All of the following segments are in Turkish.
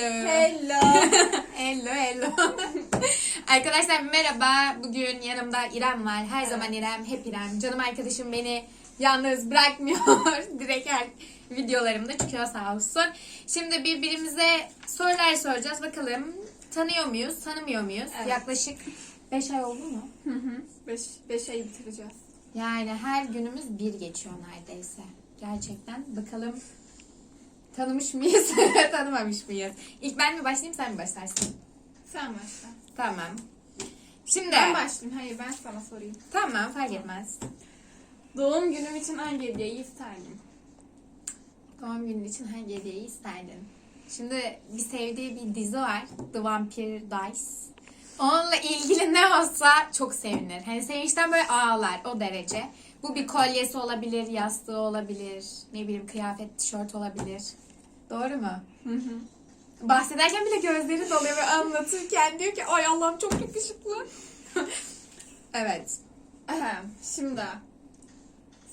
Hello. Hello. hello hello. Arkadaşlar merhaba. Bugün yanımda İrem var. Her zaman İrem, hep İrem. Canım arkadaşım beni yalnız bırakmıyor. Direkt her videolarımda çıkıyor sağ olsun. Şimdi birbirimize sorular soracağız. Bakalım tanıyor muyuz, tanımıyor muyuz? Evet. Yaklaşık 5 ay oldu mu? Hı hı. Beş, beş ay bitireceğiz. Yani her günümüz bir geçiyor neredeyse. Gerçekten. Bakalım tanımış mıyız, tanımamış mıyız? İlk ben mi başlayayım, sen mi başlarsın? Sen başla. Tamam. Şimdi Ben başlayayım. Hayır ben sana sorayım. tamam fark etmez. Doğum günüm için hangi hediyeyi isterdim? Doğum günün için hangi hediyeyi isterdin? Şimdi bir sevdiği bir dizi var. The Vampire Dies. Onunla ilgili ne olsa çok sevinir. Hani sevinçten böyle ağlar o derece. Bu bir kolyesi olabilir, yastığı olabilir, ne bileyim kıyafet, tişört olabilir. Doğru mu? Hı hı. Bahsederken bile gözleri doluyor ve anlatırken diyor ki ay Allah'ım çok yakışıklı. evet. Şimdi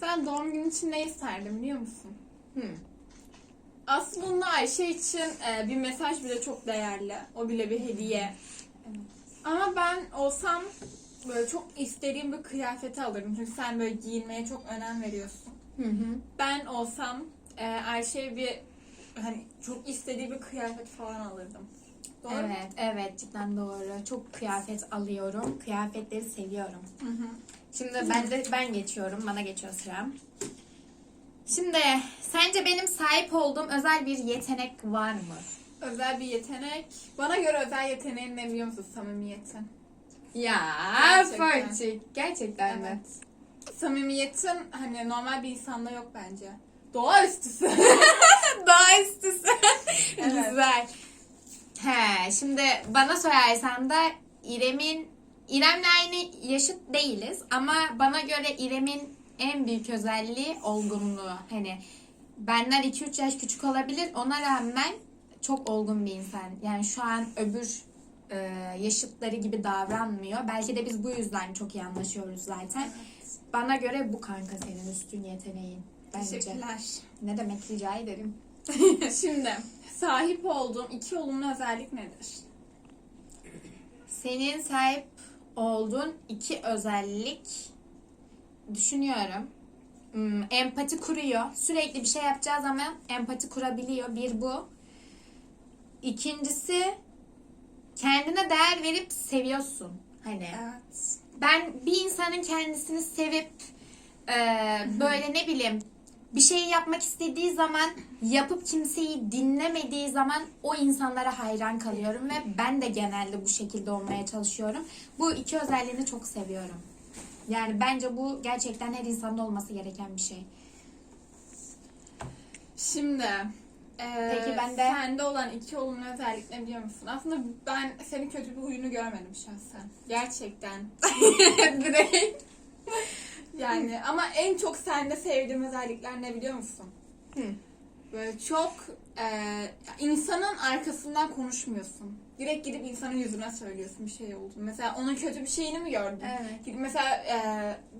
sen doğum günün için ne isterdin biliyor musun? Hmm. Aslında Ayşe için e, bir mesaj bile çok değerli. O bile bir hediye. Ama ben olsam böyle çok istediğim bir kıyafeti alırım. Çünkü sen böyle giyinmeye çok önem veriyorsun. Hı hı. Ben olsam e, Ayşe'ye bir hani çok istediği bir kıyafet falan alırdım. Doğru mu? Evet, evet cidden doğru. Çok kıyafet alıyorum. Kıyafetleri seviyorum. Hı hı. Şimdi ben de ben geçiyorum. Bana geçiyor sıram. Şimdi sence benim sahip olduğum özel bir yetenek var mı? Özel bir yetenek. Bana göre özel yeteneğin ne biliyor musun? Samimiyetin. Ya Gerçekten. Gerçekten mi? Evet. Samimiyetin hani normal bir insanda yok bence. Doğaüstüsü. Daha üstüsü. Evet. Güzel. He, şimdi bana sorarsan da İrem'in İrem'le aynı yaşıt değiliz ama bana göre İrem'in en büyük özelliği olgunluğu. Hani benden 2-3 yaş küçük olabilir. Ona rağmen çok olgun bir insan. Yani şu an öbür e, yaşıtları gibi davranmıyor. Belki de biz bu yüzden çok iyi anlaşıyoruz zaten. Bana göre bu kanka senin üstün yeteneğin. Bence. Teşekkürler. Ne demek rica ederim. Şimdi sahip olduğum iki olumlu özellik nedir? Senin sahip olduğun iki özellik düşünüyorum. Hmm, empati kuruyor. Sürekli bir şey yapacağı zaman empati kurabiliyor. Bir bu. İkincisi kendine değer verip seviyorsun. Hani Evet. ben bir insanın kendisini sevip e, böyle ne bileyim bir şeyi yapmak istediği zaman yapıp kimseyi dinlemediği zaman o insanlara hayran kalıyorum ve ben de genelde bu şekilde olmaya çalışıyorum. Bu iki özelliğini çok seviyorum. Yani bence bu gerçekten her insanda olması gereken bir şey. Şimdi Peki ben de- sende olan iki olumlu özellik ne biliyor musun? Aslında ben senin kötü bir huyunu görmedim şahsen. Gerçekten. Direkt. Yani ama en çok sende sevdiğim özellikler ne biliyor musun? Hı. Böyle çok e, insanın arkasından konuşmuyorsun. Direkt gidip insanın yüzüne söylüyorsun bir şey oldu. Mesela onun kötü bir şeyini mi gördün? Evet. Gidip Mesela e,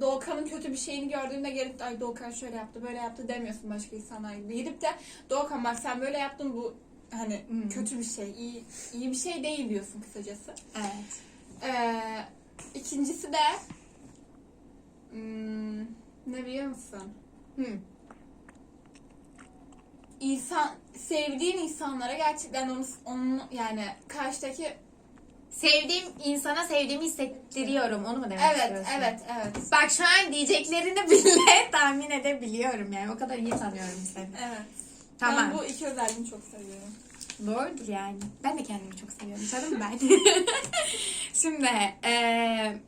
Doğukan'ın kötü bir şeyini gördüğünde gelip ay Doğukan şöyle yaptı böyle yaptı demiyorsun başka insanlar gibi. Gidip de Doğukan bak sen böyle yaptın bu hani Hmm. kötü bir şey, iyi, iyi bir şey değil diyorsun kısacası. Evet. Ee, ikincisi de hmm, ne biliyor musun? Hı. İnsan sevdiğin insanlara gerçekten onu, onu yani karşıdaki Sevdiğim insana sevdiğimi hissettiriyorum. Onu mu demek evet istiyorsun? evet evet Bak şu an diyeceklerini bile tahmin edebiliyorum yani. O kadar iyi tanıyorum seni. evet. Tamam. Ben bu iki özelliğini çok seviyorum. Doğrudur yani. Ben de kendimi çok seviyorum. Canım ben. Şimdi eee,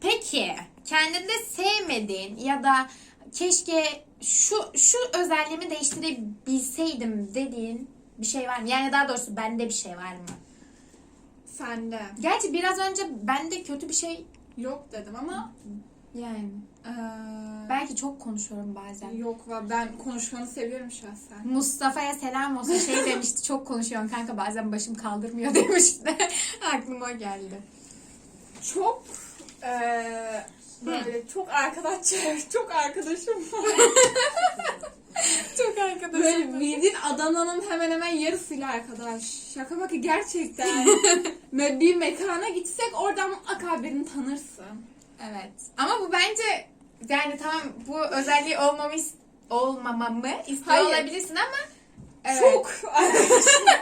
peki kendinde sevmediğin ya da keşke şu şu özelliğimi değiştirebilseydim dediğin bir şey var mı? Yani daha doğrusu bende bir şey var mı? Sende. Gerçi biraz önce bende kötü bir şey Yok dedim ama yani eee, belki çok konuşuyorum bazen. yok var. Ben konuşmanı seviyorum şahsen. Mustafa'ya selam olsun şey demişti çok konuşuyorsun kanka bazen başım kaldırmıyor demişti. Aklıma geldi. Çok eee böyle çok arkadaş çok arkadaşım var. Çok arkadaşım. Böyle bildiğin Adana'nın hemen hemen yarısıyla arkadaş. Şaka maka gerçekten. Böyle bir mekana gitsek oradan mutlaka birini tanırsın. Evet. Ama bu bence yani tamam bu özelliği olmamı is- olmamamı istiyor Hayır. olabilirsin ama evet. Çok arkadaşım var.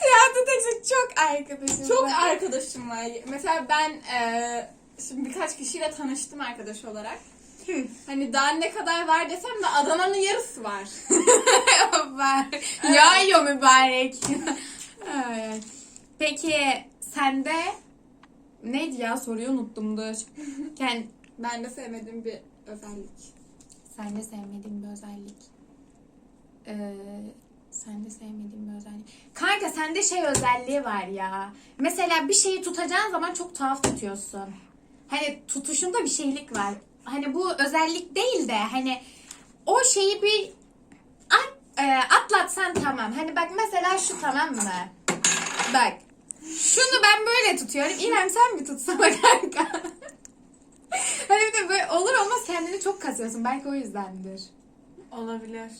Hayatı tek çok arkadaşım. Çok var. arkadaşım var. Mesela ben e, şimdi birkaç kişiyle tanıştım arkadaş olarak. Hani daha ne kadar var desem de Adana'nın yarısı var. var. Yağıyor mübarek. evet. Peki sende neydi ya soruyu unuttum dur. Kend, Ben de sevmediğim bir özellik. sende sevmediğin bir özellik. Ee, sende sevmediğin bir özellik. Kanka sende şey özelliği var ya. Mesela bir şeyi tutacağın zaman çok tuhaf tutuyorsun. Hani tutuşunda bir şeylik var. Hani bu özellik değil de hani o şeyi bir at, e, atlatsan tamam. Hani bak mesela şu tamam mı? Bak. Şunu ben böyle tutuyorum. İrem sen bir tutsana kanka. hani bir de böyle olur olmaz kendini çok kasıyorsun. Belki o yüzdendir. Olabilir.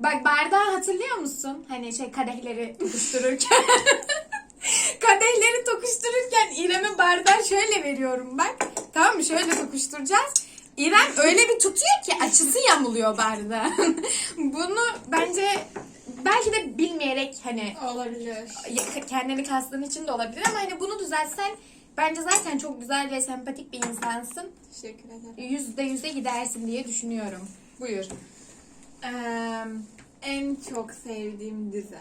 Bak bardağı hatırlıyor musun? Hani şey kadehleri tokuştururken. kadehleri tokuştururken İrem'e bardağı şöyle veriyorum bak. Tamam mı? Şöyle tokuşturacağız. İrem öyle bir tutuyor ki açısı yamuluyor bardağın. Bunu bence belki de bilmeyerek hani Olabilir. kendini kastığın için de olabilir ama hani bunu düzeltsen bence zaten çok güzel ve sempatik bir insansın. Teşekkür ederim. Yüzde yüze gidersin diye düşünüyorum. Buyur. Eee En çok sevdiğim dizi.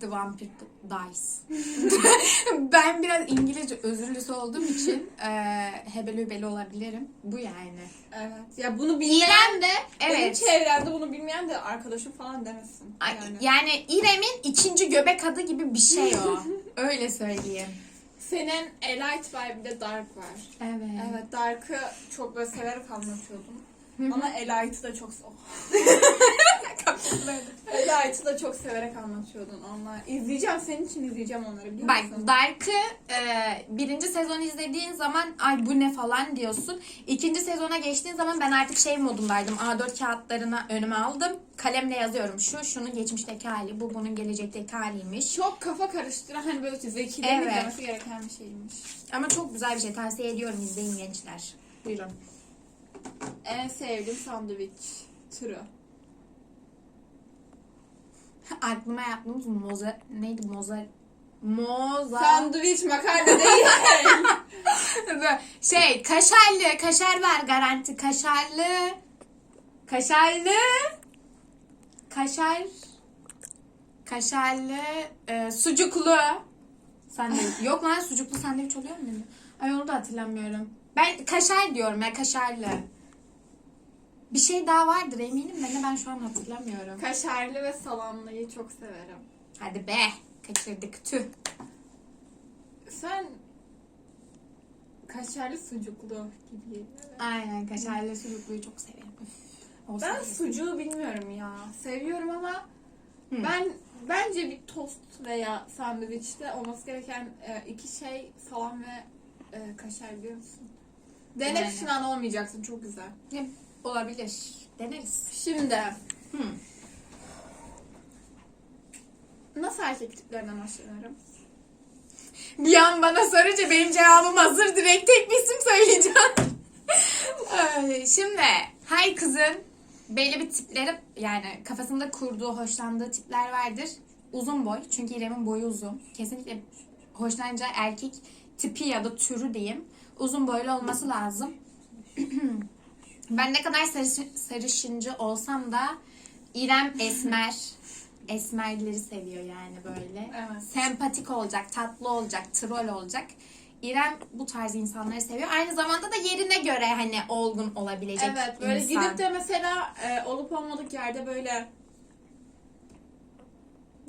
The Vampire Dies. ben biraz İngilizce özürlüsü olduğum için eee hebeli hübeli olabilirim. Bu yani. Evet. Ya bunu bilmeyen İrem de benim evet. çevremde bunu bilmeyen de arkadaşım falan demesin. Ay, Yani. Yani İrem'in ikinci göbek adı gibi bir şey o. Öyle söyleyeyim. Senin Elite var bir de Dark var. Evet. Evet Dark'ı çok böyle severek anlatıyordum. Ama Elite'ı da çok oh. Elite'ı da çok severek anlatıyordun onlar. İzleyeceğim senin için izleyeceğim onları biliyor Bak musun? Dark'ı e, birinci sezon izlediğin zaman ay bu ne falan diyorsun. İkinci sezona geçtiğin zaman ben artık şey modundaydım. A4 kağıtlarını önüme aldım. Kalemle yazıyorum. Şu şunun geçmişteki hali. Bu bunun gelecekteki haliymiş. Çok kafa karıştıran hani böyle zekilerin Evet. izlemesi gereken bir şeymiş. Ama çok güzel bir şey. Tavsiye ediyorum izleyin gençler. Buyurun. En sevdiğim sandviç türü. Aklıma yaptığımız moza neydi? Moza moza Sandviç makarna değil. şey kaşarlı kaşar var garanti kaşarlı kaşarlı kaşar kaşarlı e, sucuklu sandviç. Yok lan sucuklu sandviç oluyor mu? Ay onu da hatırlamıyorum. Ben kaşar diyorum ya kaşarlı bir şey daha vardır eminim de ne ben şu an hatırlamıyorum Kaşarlı ve salamlıyı çok severim. hadi be kaçırdık tüh Sen kaşarlı sucuklu gibi. aynen kaşarlı sucukluyu çok severim Üf, Ben sucuğu bilmiyorum ya. Seviyorum ama Hı. ben bence bir tost veya sandviçte olması gereken e, iki şey salam ve e, kaşar biliyor musun? Dene Yani. pişman olmayacaksın çok güzel. Ne? Olabilir. Deneriz. Şimdi Hı. nasıl erkek tiplerinden hoşlanırım? Bir an bana sorunca benim cevabım hazır. Direkt tek bir isim söyleyeceğim. Ay, Şimdi her kızın belli bir tipleri yani kafasında kurduğu, hoşlandığı tipler vardır. Uzun boy. Çünkü İrem'in boyu uzun. Kesinlikle hoşlanacağı erkek tipi ya da türü diyeyim. Uzun boylu olması lazım. ben ne kadar sarış- sarışıncı olsam da İrem esmer. Esmerleri seviyor yani böyle. Evet. Sempatik olacak, tatlı olacak, troll olacak. İrem bu tarz insanları seviyor. Aynı zamanda da yerine göre hani olgun olabilecek Evet böyle insan. gidip de mesela e, olup olmadık yerde böyle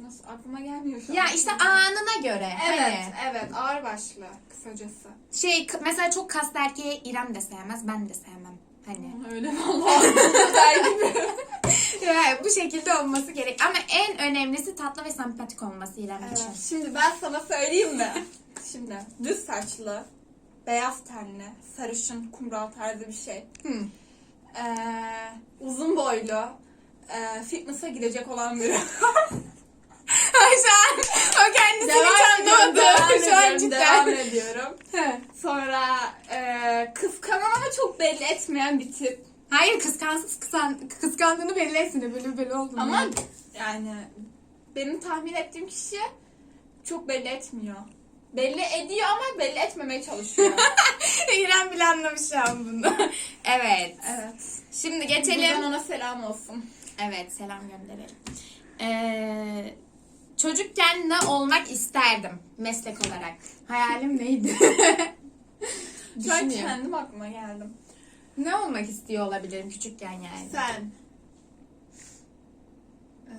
nasıl aklıma gelmiyor şu Ya an. işte anına göre. Evet, Hani evet ağır başlı kısacası. şey mesela çok kaslı erkeği İrem de sevmez, ben de sevmem. Hani Öyle vallahi gibi. yani bu şekilde olması gerek. Ama en önemlisi tatlı ve sempatik olması İrem için. Evet, şimdi ben sana söyleyeyim mi? Şimdi düz saçlı, beyaz tenli, sarışın, kumral tarzı bir şey. Hı. Ee, uzun boylu, e, fitness'a gidecek olan biri. Şu an o kendisini hiç ediyorum, anlamadı. devam Şu an ediyorum, devam cidden. ediyorum. He. Sonra e, kıskanan ama çok belli etmeyen bir tip. Hayır kıskansız kıskan, kıskandığını belli etsin de böyle böyle oldu. Ama yani benim tahmin ettiğim kişi çok belli etmiyor. Belli ediyor ama belli etmemeye çalışıyor. İrem bile anlamış şu an bunu. evet. evet. Şimdi Buradan geçelim. ona selam olsun. Evet selam gönderelim. Ee, çocukken ne olmak isterdim meslek olarak? Hayalim neydi? Şu an Düşünüyorum. kendim aklıma geldim. Ne olmak istiyor olabilirim küçükken yani? Sen. Ee,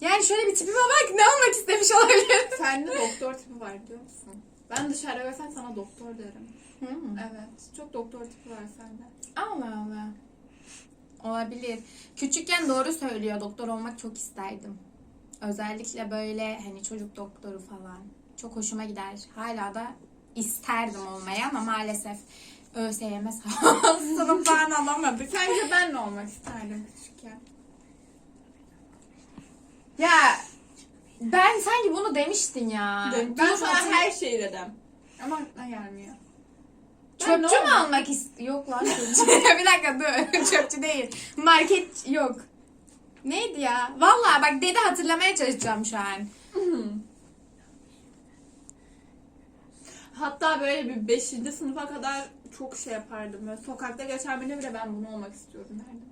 Yani şöyle bir tipime bak ne olmak istemiş olabilirim? sende doktor tipi var biliyor musun? Ben dışarıda görsem sana doktor derim. Hmm. Evet. Çok doktor tipi var sende. Allah Allah. Olabilir. Küçükken doğru söylüyor. Doktor olmak çok isterdim. Özellikle böyle hani çocuk doktoru falan. Çok hoşuma gider. Hala da isterdim olmaya ama maalesef ÖSYM sınıf falan alamadık. Sence ben ne olmak isterdim küçükken? Ya ben sanki bunu demiştin ya. ben Dur, sana hatırla- her şeyi dedim. Ama aklına gelmiyor. Ben Çöpçü mü olmak- ist... Yok lan çöpçü. bir dakika dur. Çöpçü değil. Market yok. Neydi ya? Vallahi bak dedi hatırlamaya çalışacağım şu an. Hatta böyle bir 5. sınıfa kadar çok şey yapardım. Böyle sokakta geçen birine bile ben bunu olmak istiyorum derdim.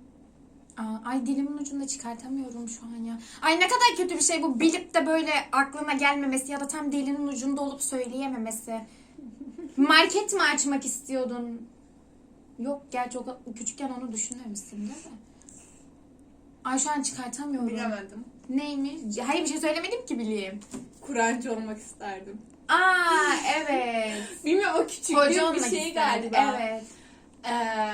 Aa, ay dilimin ucunda çıkartamıyorum şu an ya. Ay ne kadar kötü bir şey bu bilip de böyle aklına gelmemesi ya da tam dilinin ucunda olup söyleyememesi. Market mi açmak istiyordun? Yok gerçi o küçükken onu düşünmemişsin değil mi? Ay şu an çıkartamıyorum. Bilemedim. Neymiş? Hayır bir şey söylemedim ki bileyim. Kur'ancı olmak isterdim. Aa evet. Bilmiyorum o küçük Hoca bir olmak şey isterdi. galiba. Evet. Ee,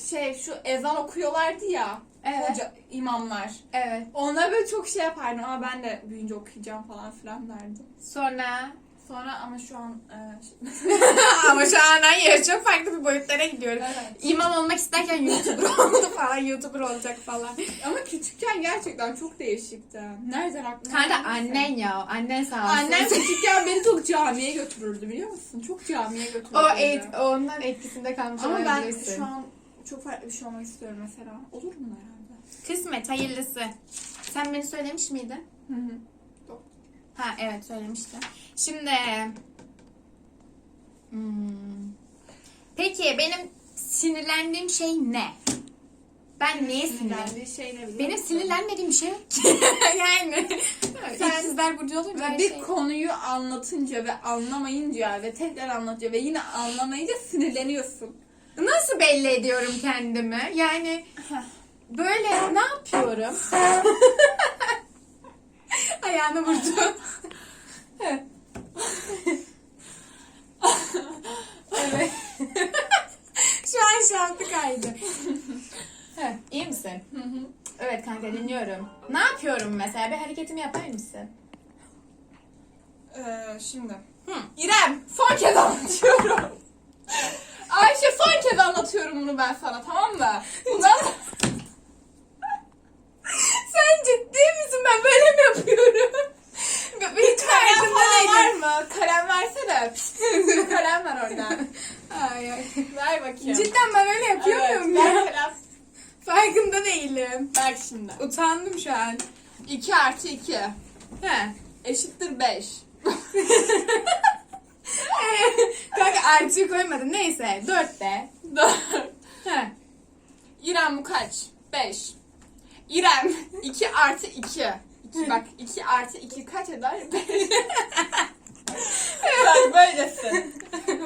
şey şu ezan okuyorlardı ya. Evet. Hoca, imamlar. Evet. Ona böyle çok şey yapardım ama ben de büyüyünce okuyacağım falan filan derdim. Sonra Sonra ama şu an e, ama şu an hayır çok farklı bir boyutlara gidiyoruz. Evet. İmam olmak isterken YouTuber oldu falan. YouTuber olacak falan. ama küçükken gerçekten çok değişikti. Nereden aklına Kanka annen ya. Annen sağ olsun. Annem küçükken beni çok camiye götürürdü biliyor musun? Çok camiye götürürdü. o et, ondan etkisinde kalmış Ama ben şu an çok farklı bir şey olmak istiyorum mesela. Olur mu herhalde? Kısmet hayırlısı. Sen beni söylemiş miydin? Hı hı. Ha evet söylemiştin. Şimdi hmm. Peki benim sinirlendiğim şey ne? Ben neye sinirlendim? Şey ne Benim sinirlenmediğim bir şey yok ki. yani Sen- ikizler burcu olunca her bir şey. konuyu anlatınca ve anlamayınca ve tekrar anlatınca ve yine anlamayınca sinirleniyorsun. Nasıl belli ediyorum kendimi? Yani böyle ne yapıyorum? Ayağını vurdu. evet. Şu an şaftı kaydı. Heh, İyi misin? Hı hı. Evet kanka dinliyorum. Ne yapıyorum mesela? Bir hareketimi yapar mısın? Ee, şimdi. Hı. İrem son kez anlatıyorum. Ayşe son kez anlatıyorum bunu ben sana tamam mı? Bundan Sen ciddi misin? Ben böyle mi yapıyorum? Hiç kalem farkında falan var değilim. mı? Kalem versene. Pişt, kalem ver oradan. Ay, ay. Ver bakayım. Cidden ben öyle yapıyor Evet, muyum ver ya? kalem. Farkında değilim. Bak şimdi. Utandım şu an. 2 artı 2 He. eşittir 5. Kanka artı koymadın. Neyse. Dört de. 4. He. İrem bu kaç? 5. İrem 2 artı 2. 2 bak 2 artı 2 kaç eder? 5. bak böylesin.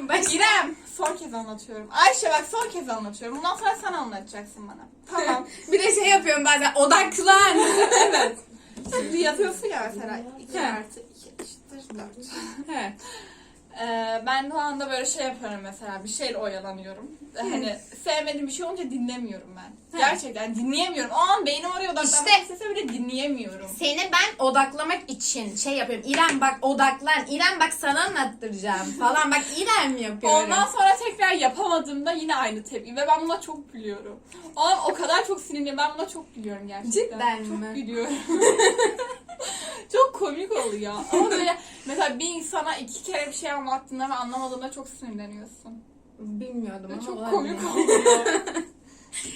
Baş... İrem son kez anlatıyorum. Ayşe bak son kez anlatıyorum. Bundan sonra sen anlatacaksın bana. Tamam. bir de şey yapıyorum bazen. Odaklan. evet. Şimdi yapıyorsun ya mesela 2 He. artı 2 eşittir 4. He. Ee, ben o anda böyle şey yapıyorum mesela bir şeyle oyalanıyorum. Hani sevmediğim bir şey olunca dinlemiyorum ben. Gerçekten dinleyemiyorum. O an beynim oraya odaklanmak İşte- istese bile dinleyemiyorum. Seni ben odaklamak için şey yapıyorum. İrem bak odaklan. İrem bak sana anlattıracağım falan. Bak İrem yapıyorum. Ondan sonra tekrar yapamadığımda yine aynı tepki ve ben buna çok gülüyorum. O an o kadar çok sinirliyim. Ben buna çok gülüyorum gerçekten. Cidden çok mi? gülüyorum. çok komik oluyor. Ama böyle mesela bir insana iki kere bir şey anlattığında ve anlamadığında çok sinirleniyorsun. Bilmiyordum Ve ama çok komik oluyor.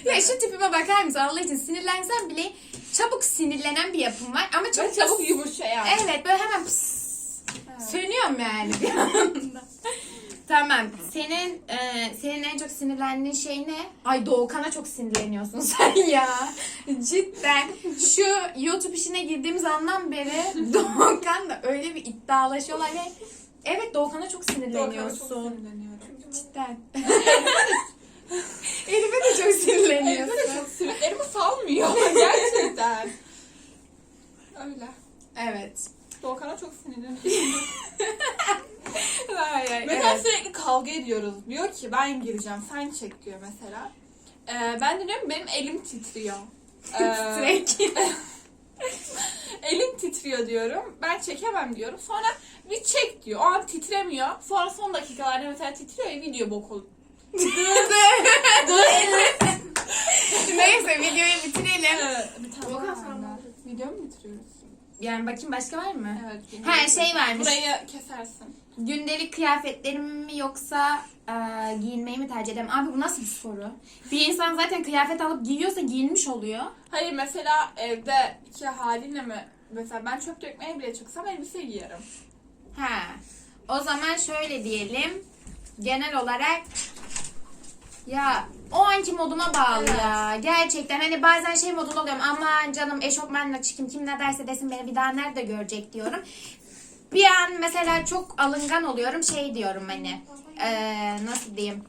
Ya şu tipime bakar mısın Allah için sinirlensem bile çabuk sinirlenen bir yapım var ama çok Çok çabuk yumuşayan. Evet böyle hemen pıs, Evet. sönüyorum yani bir anda. Tamam. Senin e, senin en çok sinirlendiğin şey ne? Ay Doğukan'a çok sinirleniyorsun sen ya. Cidden. Şu YouTube işine girdiğimiz andan beri Doğukan'la öyle bir iddialaşıyorlar ve evet Doğukan'a çok Doğukan'a çok sinirleniyorsun. sinirleniyorum. Cidden. Elif'e de çok sinirleniyorsun. Evde de çok sinirlerimi salmıyor gerçekten. Öyle. Evet. Doğukan'a çok sinirleniyorum. Ay, ay, Mesela evet. sürekli kavga ediyoruz. Diyor ki ben gireceğim sen çek diyor mesela. Ee, ben de diyorum benim elim titriyor. Ee, elim titriyor diyorum. Ben çekemem diyorum. Sonra bir çek diyor. O an titremiyor. Sonra son dakikalarda mesela titriyor ya video bok oluyor. Neyse videoyu bitirelim. Evet, bir tane Video mu bitiriyoruz? Yani bakayım başka var mı? Evet. Ha, bitiriyoruz. şey varmış. Burayı kesersin. Gündelik kıyafetlerimi mi yoksa e, giyinmeyi mi tercih ederim? Abi bu nasıl bir soru? Bir insan zaten kıyafet alıp giyiyorsa giyinmiş oluyor. Hayır mesela evde iki haliyle mi? Mesela ben çöp dökmeye bile çıksam elbise giyerim. Ha. O zaman şöyle diyelim. Genel olarak ya o anki moduma bağlı Evet. ya. Gerçekten hani bazen şey modunda oluyorum. Aman canım eşofmanla çıkayım kim ne derse desin beni bir daha nerede görecek diyorum. Bir an mesela çok alıngan oluyorum şey diyorum hani eee, nasıl diyeyim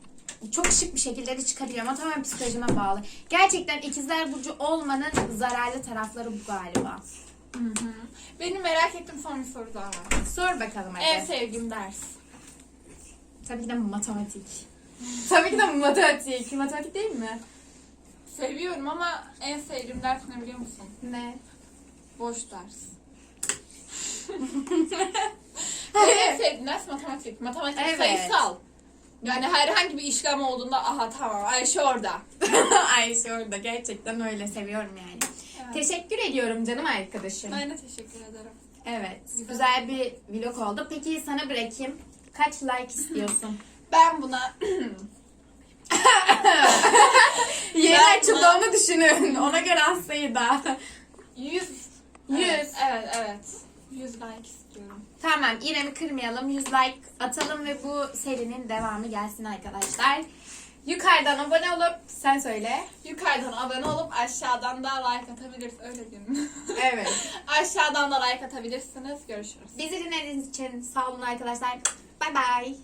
çok şık bir şekilde de çıkabiliyorum ama tamamen psikolojime bağlı. Gerçekten ikizler burcu olmanın zararlı tarafları bu galiba. Benim merak ettiğim son bir soru daha var. Sor bakalım hadi. En sevdiğim ders. Tabii ki de matematik. Tabii ki de matematik. Matematik değil mi? Seviyorum ama en sevdiğim ders ne biliyor musun? Ne? Boş ders. Benim en sevdiğim ders matematik. Matematik Evet. sayısal. Yani herhangi bir işlem olduğunda aha tamam Ayşe orada. Ayşe orada gerçekten öyle seviyorum yani. Evet. Teşekkür ediyorum canım arkadaşım. Ben de teşekkür ederim. Evet. Güzel bir vlog oldu. Peki sana bırakayım. Kaç like istiyorsun? Ben buna Yeni Ben- açıldığını düşünün. Ona göre az sayıda. 100 100. Evet, evet, evet. 100 like istiyorum. Tamam İrem'i kırmayalım. 100 like atalım ve bu serinin devamı gelsin arkadaşlar. Yukarıdan abone olup sen söyle. Yukarıdan abone olup aşağıdan da like atabilirsiniz. Öyle diyeyim. Evet. aşağıdan da like atabilirsiniz. Görüşürüz. Bizi dinlediğiniz için sağ olun arkadaşlar. Bay bay.